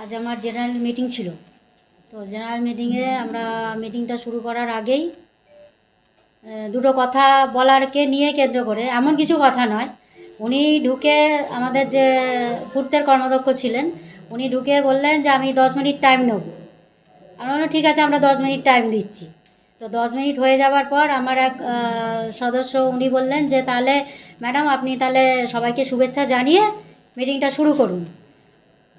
আজ আমার general meeting ছিল। তো জেনারেল মিটিংয়ে আমরা মিটিংটা শুরু করার আগেই দুটো কথা বলারকে নিয়ে কেন্দ্র করে, এমন কিছু কথা নয়। উনি ঢুকে আমাদের যে পূর্তের কর্মদক্ষ ছিলেন, উনি ঢুকে বললেন যে আমি দশ মিনিট টাইম নেব। আমরা বললাম, ঠিক আছে, আমরা দশ মিনিট টাইম দিচ্ছি। তো দশ মিনিট হয়ে যাওয়ার পর আমার এক সদস্য উনি বললেন যে, তাহলে, ম্যাডাম, আপনি তাহলে সবাইকে শুভেচ্ছা জানিয়ে মিটিংটা শুরু করুন।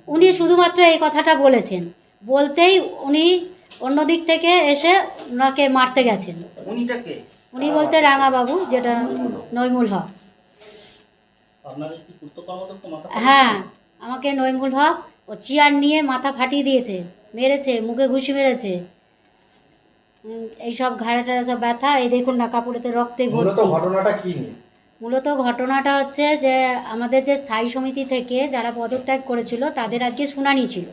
উনি শুধুমাত্র এই কথাটা বলেছেন। বলতেই উনি অন্য দিক থেকে এসে ওনাকে মারতে গেছেন। উনি বলতে রাঙাবাবু যেটা নৈমুল হক। আপনাদের কি পূর্ত কর্মদক্ষ মাথা হ্যাঁ আমাকে নৈমুল হক ও চেয়ার নিয়ে মাথা ফাটিয়ে দিয়েছে মেরেছে মুখে ঘুষি মেরেছে। এইসব ঘাড়ে টাড়ে সব ব্যথা এই দেখুন না কাপড়েতে রক্তে ভর্তি। ঘটনাটা কি নিয়ে? মূলত ঘটনাটা হচ্ছে যে আমাদের যে স্থায়ী সমিতি থেকে যারা পদত্যাগ করেছিল তাদের আজকে শুনানি ছিল।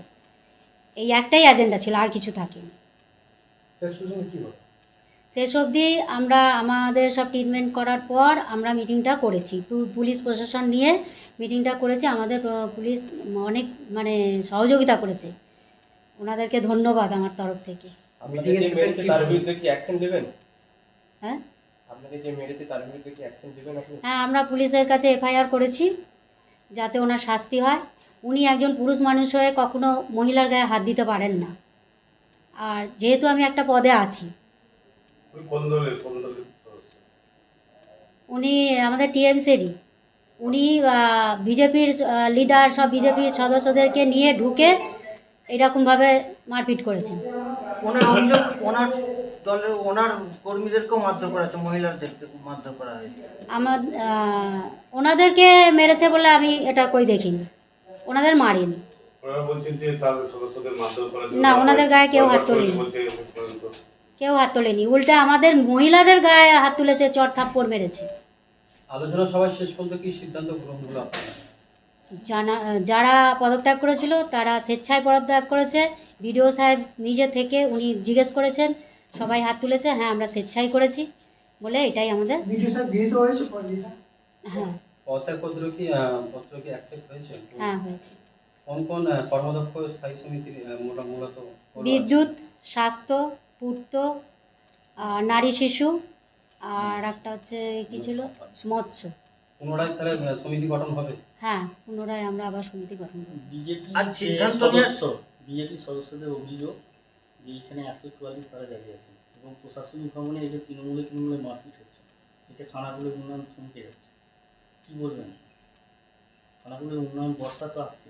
এই একটাই এজেন্ডা ছিল আর কিছু থাকেনি। শেষ অবধি আমরা আমাদের সব ট্রিটমেন্ট করার পর আমরা মিটিংটা করেছি। পুলিশ প্রশাসন নিয়ে মিটিংটা করেছি। আমাদের পুলিশ অনেক মানে সহযোগিতা করেছে। ওনাদেরকে ধন্যবাদ আমার তরফ থেকে। হ্যাঁ? আপনাকে যে মেরেছে তার বিরুদ্ধে কি অ্যাকশন নেবেন আপনি? হ্যাঁ আমরা পুলিশের কাছে এফআইআর করেছি যাতে ওনার শাস্তি হয়। উনি একজন পুরুষ মানুষ হয়ে কখনো মহিলার গায়ে হাত দিতে পারেন না। আর যেহেতু আমি একটা পদে আছি উনি আমাদের টিএমসিরই উনি বিজেপির লিডার সব বিজেপির সদস্যদেরকে নিয়ে ঢুকে এরকমভাবে মারপিট করেছেন ওনার অভিযোগ ওনার দলের ওনার কর্মীদেরকেও মারধর করা হয়েছে মহিলাদেরকে মারধর করা হয়েছে। আমার ওনাদেরকে মেরেছে বলে আমি এটা কই দেখিনি। ওনাদের মারিনি। না, ওনাদের গায়ে কেউ হাত তোলেনি। কেউ হাত তোলেনি। উল্টে আমাদের মহিলাদের গায়ে হাত তুলেছে চর থাপ্পড় মেরেছে। আলোচনা সভায় শেষ পর্যন্ত কি সিদ্ধান্ত গ্রহণ হলো আপনারা? জানা যারা পদত্যাগ করেছিল তারা স্বেচ্ছায় পদত্যাগ করেছে। বিডিও সাহেব নিজে থেকে উনি জিজ্ঞেস করেছেন সবাই হাত তুলেছে হ্যাঁ আমরা স্বেচ্ছায় করেছি বলে এটাই আমাদের। হ্যাঁ। হ্যাঁ হয়েছে? বিদ্যুৎ স্বাস্থ্য পূর্ত আর নারী শিশু আর একটা হচ্ছে কি ছিল? মৎস্য। পুনরায় তাহলে সমিতি গঠন হবে? হ্যাঁ পুনরায় আমরা আবার সমিতি গঠন করব। বিজেপি আজ সিদ্ধান্ত সদস্য। বিজেপি সদস্যদের অভিযোগ যে এখানে একশো চুয়াল্লিশ তারা দাঁড়িয়ে আছেন এবং প্রশাসনিক ভবনে এই যে তৃণমূলে তৃণমূলে মারপিট হচ্ছে এতে খানাগুলোর উন্নয়ন থমকে যাচ্ছে। কি বলবেন? খানাগুলোর উন্নয়ন বর্ষা তো আসছে।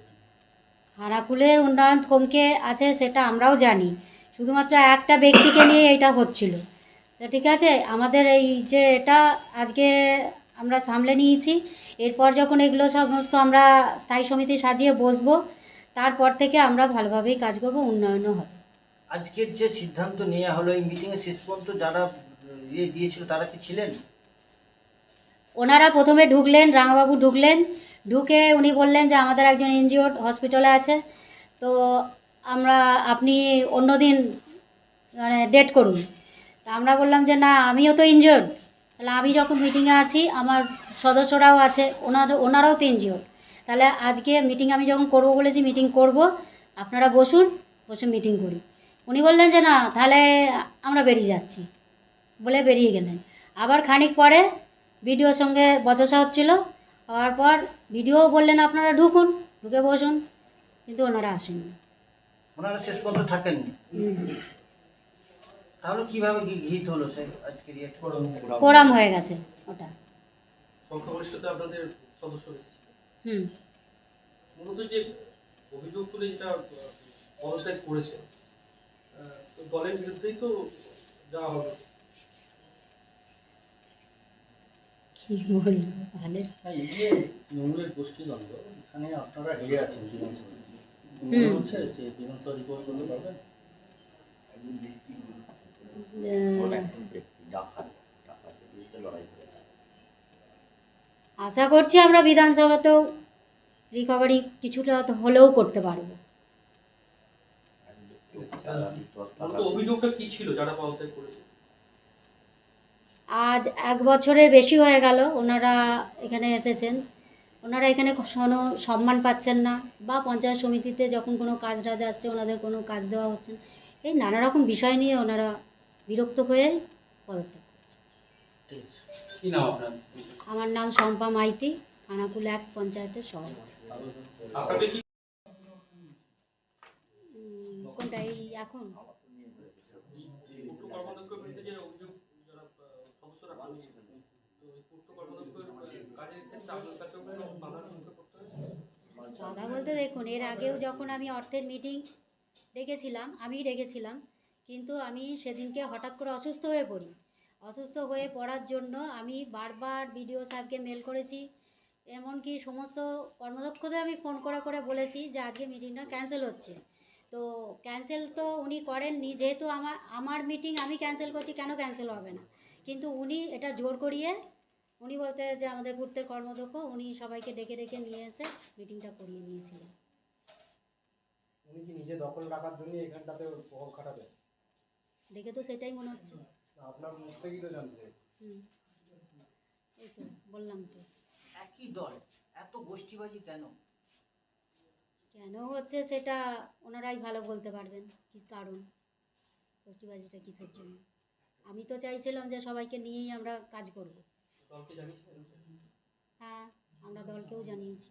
হারাকুলের উন্নয়ন থমকে আছে সেটা আমরাও জানি। শুধুমাত্র একটা ব্যক্তিকে নিয়ে এটা হচ্ছিল। ঠিক আছে আমাদের এই যে এটা আজকে আমরা সামলে নিয়েছি। এরপর যখন এগুলো সমস্ত আমরা স্থায়ী সমিতি সাজিয়ে বসবো তারপর থেকে আমরা ভালোভাবেই কাজ করব উন্নয়নও হবে। আজকের যে সিদ্ধান্ত নেওয়া হলো এই মিটিংয়ে শেষ পর্যন্ত যারা ইয়ে দিয়েছিল তারা কি ছিলেন? ওনারা প্রথমে ঢুকলেন রাঙাবাবু ঢুকলেন। ঢুকে উনি বললেন যে আমাদের একজন এনজিও হসপিটালে আছে। তো আমরা আপনি অন্য দিন মানে ডেট করুন। তা আমরা বললাম যে না আমিও তো ইনজিওর্ড তাহলে আমি যখন মিটিংয়ে আছি আমার সদস্যরাও আছে ওনার ওনারাও তো তাহলে আজকে মিটিং আমি যখন করব বলেছি মিটিং করব আপনারা বসুন বসে মিটিং করি। উনি বললেন যে না তাহলে আমরা বেরিয়ে যাচ্ছি। বলে বেরিয়ে গেলেন। আবার খানিক পরে ভিডিওর সঙ্গে বচসা হচ্ছিল। হওয়ার পর ভিডিও বললেন আপনারা ঢুকুন ঢুকে বসুন। কিন্তু ওনারা আসেননি। ওনারা শেষ পর্যন্ত থাকেননি। হুম। তাহলে কীভাবে হিট হলো সে আজকের ইয়ে কোরাম হয়ে গেছে ওটা। সংখ্যাগরিষ্ঠতে আপনাদের সদস্য হুম। মূলত যে অভিযোগ তুলে যেটা পদত্যাগ করেছে তো দলের বিরুদ্ধেই তো যাওয়া হবে। কি বলব ভালো হ্যাঁ এই যে তৃণমূলের গোষ্ঠীদ্বন্দ্ব এখানে আপনারা হেরে আছেন বিধানসভা হচ্ছে যে বিধানসভা রিপোর্ট করতে পারবেন? আশা করছি আমরা বিধানসভাতেও রিকভারি কিছুটা তো হলেও করতে পারব। মূলত অভিযোগটা কি ছিল? যারা পদত্যাগ করেছে? আজ এক বছরের বেশি হয়ে গেল ওনারা এখানে এসেছেন। ওনারা এখানে কোনো সম্মান পাচ্ছেন না বা পঞ্চায়েত সমিতিতে যখন কোনো কাজ টাজ আসছে ওনাদের কোনো কাজ দেওয়া হচ্ছে না। এই নানা রকম বিষয় নিয়ে ওনারা বিরক্ত হয়ে পদত্যাগ আমার নাম শম্পা মাইতি খানাকুল এক পঞ্চায়েতের সভাপতি। কোনটা এই এখন? কথা বলতে দেখুন এর আগেও যখন আমি অর্থের মিটিং ডেকেছিলাম আমি ডেকেছিলাম কিন্তু আমি সেদিনকে হঠাৎ করে অসুস্থ হয়ে পড়ি। অসুস্থ হয়ে পড়ার জন্য আমি বারবার বিডিও সাহেবকে মেল করেছি, এমনকি সমস্ত কর্মদক্ষদের আমি ফোন করে করে বলেছি যে আজকে মিটিংটা ক্যান্সেল হচ্ছে। তো ক্যান্সেল তো উনি করেননি, যেহেতু আমার আমার মিটিং আমি ক্যান্সেল করছি, কেন ক্যান্সেল হবে না? কিন্তু উনি এটা জোর করিয়ে, উনি বলতে যে আমাদের পূর্তের কর্মদক্ষ, উনি সবাইকে ডেকে ডেকে নিয়ে এসে মিটিংটা করিয়ে নিয়েছিলেন। উনি কি নিজে দখল রাখার জন্য এখানটাতে প্রভাব খাটাবেন? দেখে তো সেটাই মনে হচ্ছে। আপনার মুখ থেকেই তো জানতে হুম। এই তো বললাম তো। একই দল এত গোষ্ঠীবাজি কেন? কেন হচ্ছে সেটা ওনারাই ভালো বলতে পারবেন কি কারণ? গোষ্ঠীবাজিটা কিসের জন্য? আমি তো চাইছিলাম যে সবাইকে নিয়েই আমরা কাজ করব। হ্যাঁ আমরা দলকেও জানিয়েছি।